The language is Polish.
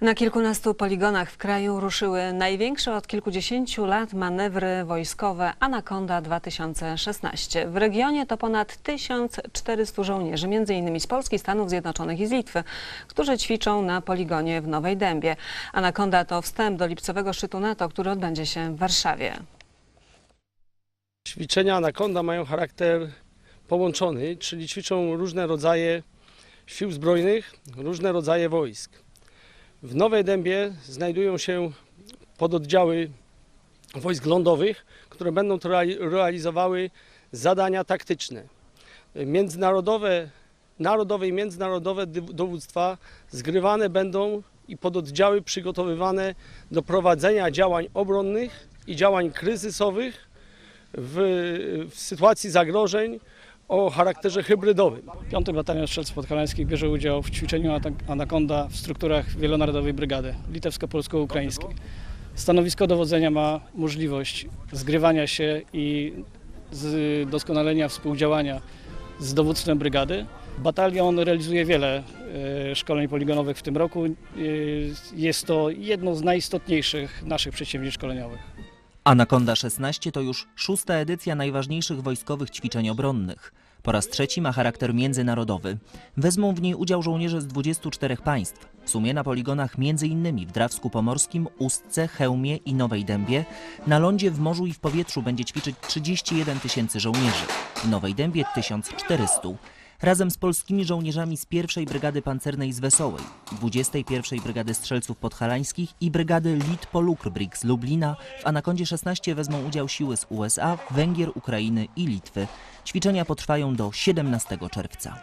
Na kilkunastu poligonach w kraju ruszyły największe od kilkudziesięciu lat manewry wojskowe Anakonda 2016. W regionie to ponad 1400 żołnierzy, m.in. z Polski, Stanów Zjednoczonych i z Litwy, którzy ćwiczą na poligonie w Nowej Dębie. Anakonda to wstęp do lipcowego szczytu NATO, który odbędzie się w Warszawie. Ćwiczenia Anakonda mają charakter połączony, czyli ćwiczą różne rodzaje sił zbrojnych, różne rodzaje wojsk. W Nowej Dębie znajdują się pododdziały wojsk lądowych, które będą realizowały zadania taktyczne. Międzynarodowe, narodowe i międzynarodowe dowództwa zgrywane będą i pododdziały przygotowywane do prowadzenia działań obronnych i działań kryzysowych w, w sytuacji zagrożeń o charakterze hybrydowym. 5 Batalion Strzelców Podhalańskich bierze udział w ćwiczeniu Anakonda w strukturach Wielonarodowej Brygady litewsko-polsko-ukraińskiej. Stanowisko dowodzenia ma możliwość zgrywania się i doskonalenia współdziałania z dowództwem brygady. Batalion realizuje wiele e, szkoleń poligonowych w tym roku. E, Jest to jedno z najistotniejszych naszych przedsięwzięć szkoleniowych. Anakonda 16 to już szósta edycja najważniejszych wojskowych ćwiczeń obronnych. Po raz trzeci ma charakter międzynarodowy. Wezmą w niej udział żołnierze z 24 państw. W sumie na poligonach m.in. w Drawsku Pomorskim, Ustce, Chełmie i Nowej Dębie. Na lądzie, w morzu i w powietrzu będzie ćwiczyć 31 tysięcy żołnierzy. W Nowej Dębie 1400. Razem z polskimi żołnierzami z pierwszej Brygady Pancernej z Wesołej, 21 Brygady Strzelców Podhalańskich i Brygady Litpolukrbrig z Lublina w Anakondzie 16 wezmą udział siły z USA, Węgier, Ukrainy i Litwy. Ćwiczenia potrwają do 17 czerwca.